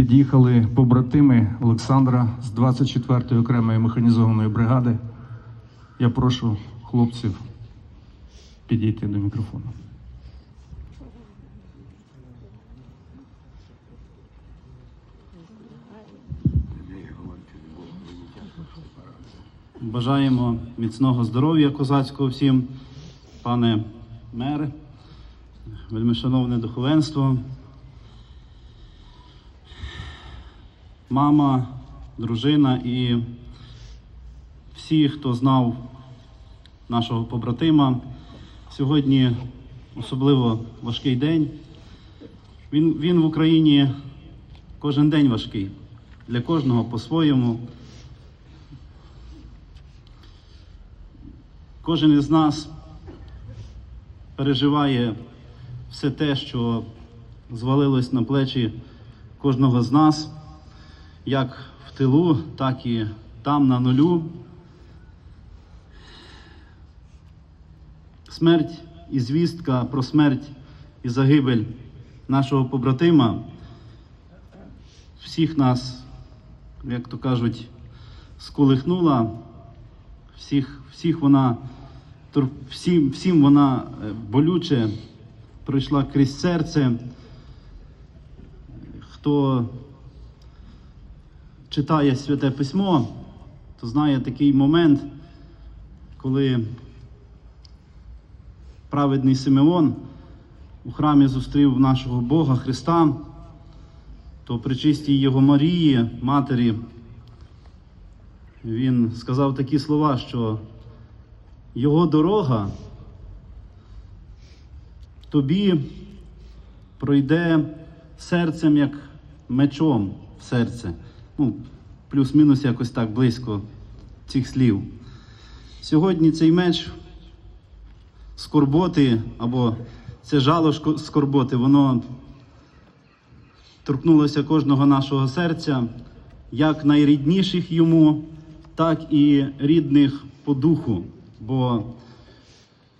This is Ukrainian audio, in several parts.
Під'їхали побратими Олександра з 24-ї окремої механізованої бригади. Я прошу хлопців підійти до мікрофону. Бажаємо міцного здоров'я козацького всім, пане мер, вельмишановне духовенство, мама, дружина і всі, хто знав нашого побратима. Сьогодні особливо важкий день. Він, він в Україні кожен день важкий. Для кожного по-своєму. Кожен із нас переживає все те, що звалилось на плечі кожного з нас, як в тилу, так і там на нулю. Смерть і звістка про смерть і загибель нашого побратима всіх нас, як то кажуть, сколихнула, всіх, всіх вона всім, всім вона е, болюче пройшла крізь серце. Хто читає святе письмо, то знає такий момент, коли праведний Симеон у храмі зустрів нашого Бога Христа, то при чистій Його Марії, матері, він сказав такі слова, що його дорога тобі пройде серцем як мечом в серце. Ну, плюс-мінус якось так близько цих слів. Сьогодні цей меч скорботи або це жало скорботи, воно торкнулося кожного нашого серця, як найрідніших йому, так і рідних по духу. Бо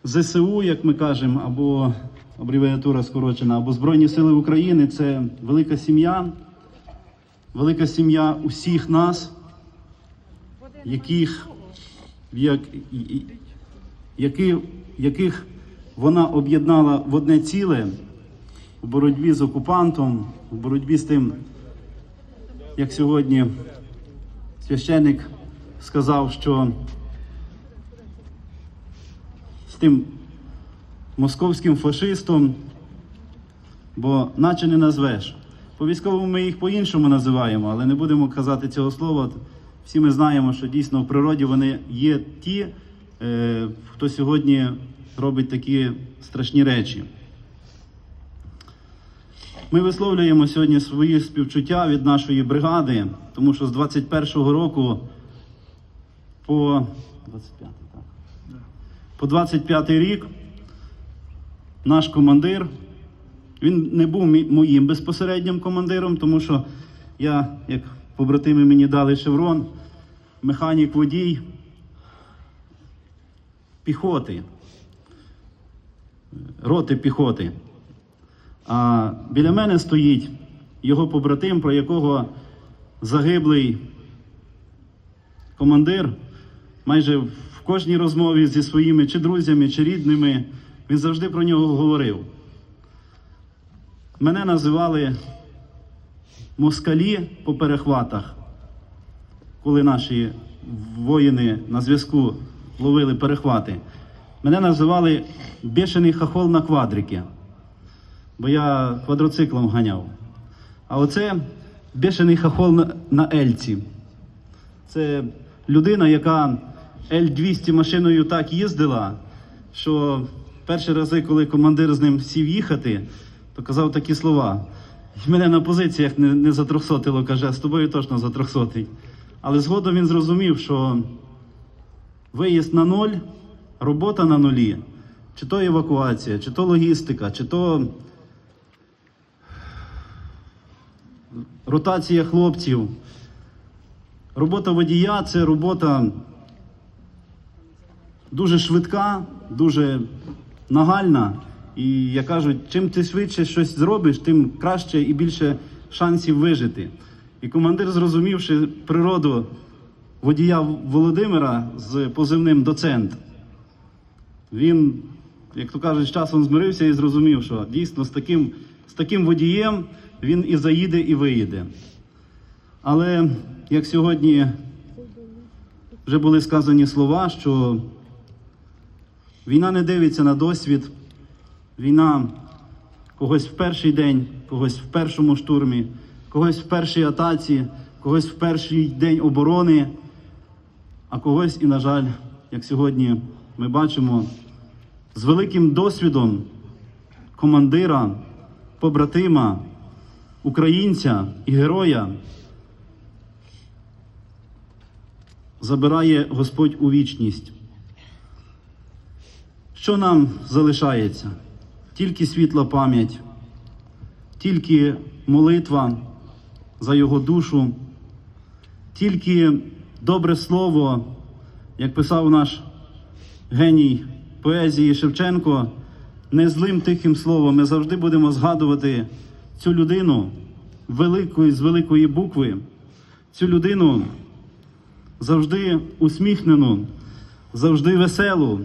ЗСУ, як ми кажемо, або абревіатура скорочена, або Збройні Сили України це велика сім'я, велика сім'я усіх нас, яких, як, які, яких вона об'єднала в одне ціле у боротьбі з окупантом, у боротьбі з тим, як сьогодні священник сказав, що з тим московським фашистом, бо наче не назвеш. По військовому ми їх по-іншому називаємо, але не будемо казати цього слова. Всі ми знаємо, що дійсно в природі вони є ті, е, хто сьогодні робить такі страшні речі. Ми висловлюємо сьогодні свої співчуття від нашої бригади, тому що з 21-го року по 25, так. По 25 рік наш командир, він не був моїм безпосереднім командиром, тому що я, як побратими мені дали шеврон, механік водій піхоти, роти піхоти. А біля мене стоїть його побратим, про якого загиблий командир майже в кожній розмові зі своїми чи друзями, чи рідними, він завжди про нього говорив. Мене називали москалі по перехватах, коли наші воїни на зв'язку ловили перехвати. Мене називали бешений хахол на квадрики, бо я квадроциклом ганяв. А оце бешений хахол на, Ельці. Це людина, яка Л-200 машиною так їздила, що перші рази, коли командир з ним сів їхати, то казав такі слова. Мене на позиціях не, не затрьохсотило, каже, з тобою точно затрьохсотий. Але згодом він зрозумів, що виїзд на ноль, робота на нулі, чи то евакуація, чи то логістика, чи то ротація хлопців. Робота водія це робота дуже швидка, дуже нагальна. І як кажуть, чим ти швидше щось зробиш, тим краще і більше шансів вижити. І командир, зрозумівши природу водія Володимира з позивним доцент, він, як то кажуть, з часом змирився і зрозумів, що дійсно з таким, з таким водієм він і заїде, і виїде. Але як сьогодні вже були сказані слова, що війна не дивиться на досвід, війна когось в перший день, когось в першому штурмі, когось в першій атаці, когось в перший день оборони, а когось і, на жаль, як сьогодні ми бачимо, з великим досвідом командира, побратима, українця і героя забирає Господь у вічність. Що нам залишається? Тільки світла пам'ять, тільки молитва за його душу, тільки добре слово, як писав наш геній поезії Шевченко, не злим тихим словом. Ми завжди будемо згадувати цю людину великої з великої букви, цю людину завжди усміхнену, завжди веселу,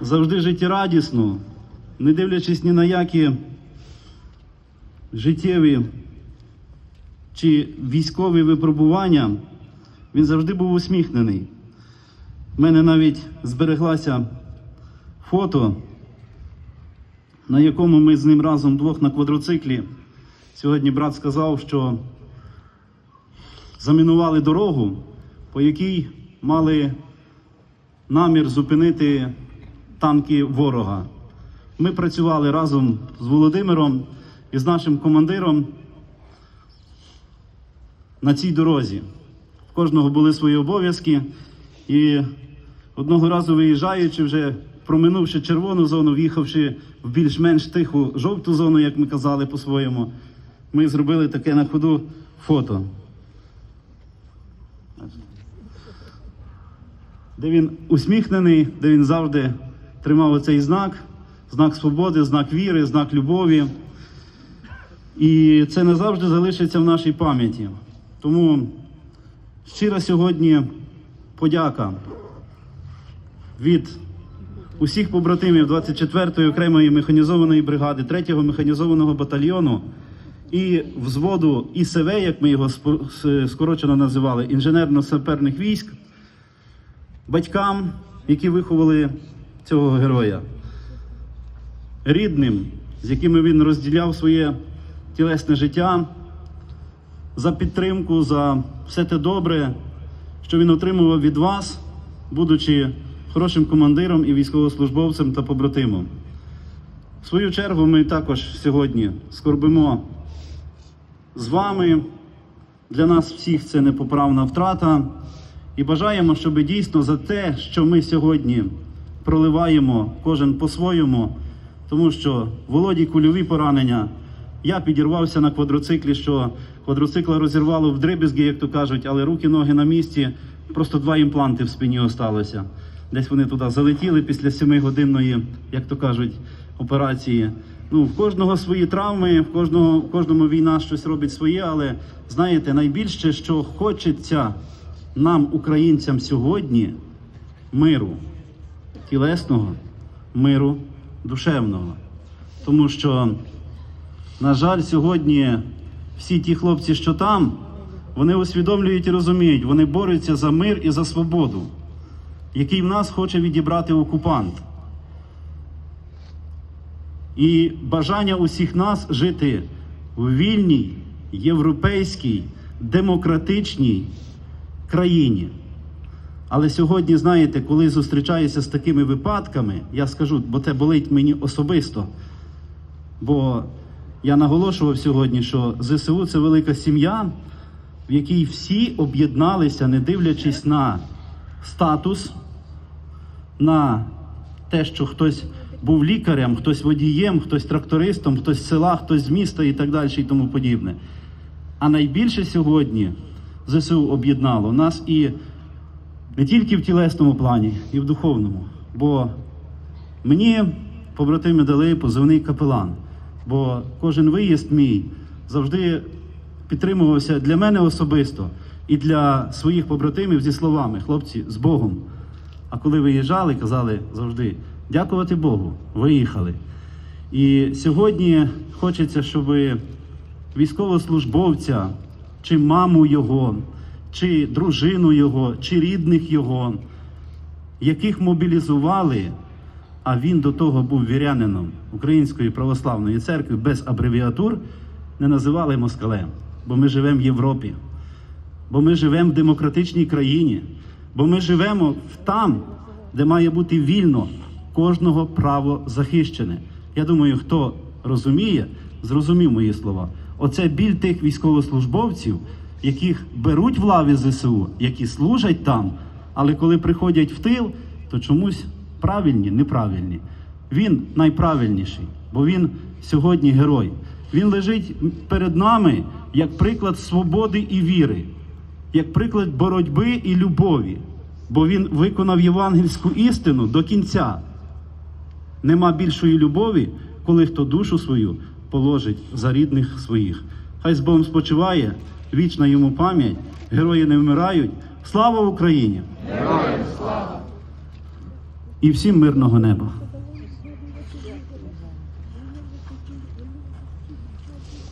завжди життєрадісну, не дивлячись ні на які життєві чи військові випробування, він завжди був усміхнений. У мене навіть збереглася фото, на якому ми з ним разом двох на квадроциклі. Сьогодні брат сказав, що замінували дорогу, по якій мали намір зупинити танки ворога. Ми працювали разом з Володимиром і з нашим командиром на цій дорозі. В кожного були свої обов'язки, і одного разу виїжджаючи, вже проминувши червону зону, в'їхавши в більш-менш тиху жовту зону, як ми казали по-своєму, ми зробили таке на ходу фото. Де він усміхнений, де він завжди тримав оцей знак, знак свободи, знак віри, знак любові. І це назавжди залишиться в нашій пам'яті. Тому щира сьогодні подяка від усіх побратимів 24-ї окремої механізованої бригади, 3-го механізованого батальйону і взводу ІСВ, як ми його скорочено називали, інженерно-саперних військ, батькам, які виховали цього героя, рідним, з якими він розділяв своє тілесне життя, за підтримку, за все те добре, що він отримував від вас, будучи хорошим командиром і військовослужбовцем та побратимом. В свою чергу ми також сьогодні скорбимо з вами. Для нас всіх це непоправна втрата. І бажаємо, щоб дійсно за те, що ми сьогодні проливаємо кожен по-своєму, тому що Володі кульові поранення. Я підірвався на квадроциклі, що квадроцикла розірвало в дребізги, як то кажуть, але руки, ноги на місці, просто два імпланти в спині осталося. Десь вони туди залетіли після семигодинної, як то кажуть, операції. Ну, в кожного свої травми, в кожного, в кожному війна щось робить своє, але знаєте, найбільше, що хочеться нам, українцям, сьогодні миру тілесного, миру душевного. Тому що, на жаль, сьогодні всі ті хлопці, що там, вони усвідомлюють і розуміють, вони борються за мир і за свободу, який в нас хоче відібрати окупант. І бажання усіх нас жити в вільній, європейській, демократичній країні. Але сьогодні, знаєте, коли зустрічаюся з такими випадками, я скажу, бо це болить мені особисто. Бо я наголошував сьогодні, що ЗСУ це велика сім'я, в якій всі об'єдналися, не дивлячись на статус, на те, що хтось був лікарем, хтось водієм, хтось трактористом, хтось з села, хтось з міста і так далі, і тому подібне. А найбільше сьогодні ЗСУ об'єднало нас і не тільки в тілесному плані, і в духовному. Бо мені побратими дали позивний капелан. Бо кожен виїзд мій завжди підтримувався для мене особисто і для своїх побратимів зі словами хлопці з Богом. А коли виїжджали, казали завжди дякувати Богу, виїхали. І сьогодні хочеться, щоб військовослужбовця, чи маму його, чи дружину його, чи рідних його, яких мобілізували, а він до того був вірянином Української православної церкви без абревіатур, не називали москалем, бо ми живемо в Європі, бо ми живемо в демократичній країні, бо ми живемо там, де має бути вільно кожного право захищене. Я думаю, хто розуміє, зрозумів мої слова. Оце біль тих військовослужбовців, яких беруть в лаві ЗСУ, які служать там, але коли приходять в тил, то чомусь правильні, неправильні. Він найправильніший, бо він сьогодні герой. Він лежить перед нами як приклад свободи і віри, як приклад боротьби і любові, бо він виконав євангельську істину до кінця. Нема більшої любові, коли хто душу свою положить за рідних своїх. Хай з Богом спочиває, вічна йому пам'ять, герої не вмирають. Слава Україні! Героям слава! І всім мирного неба!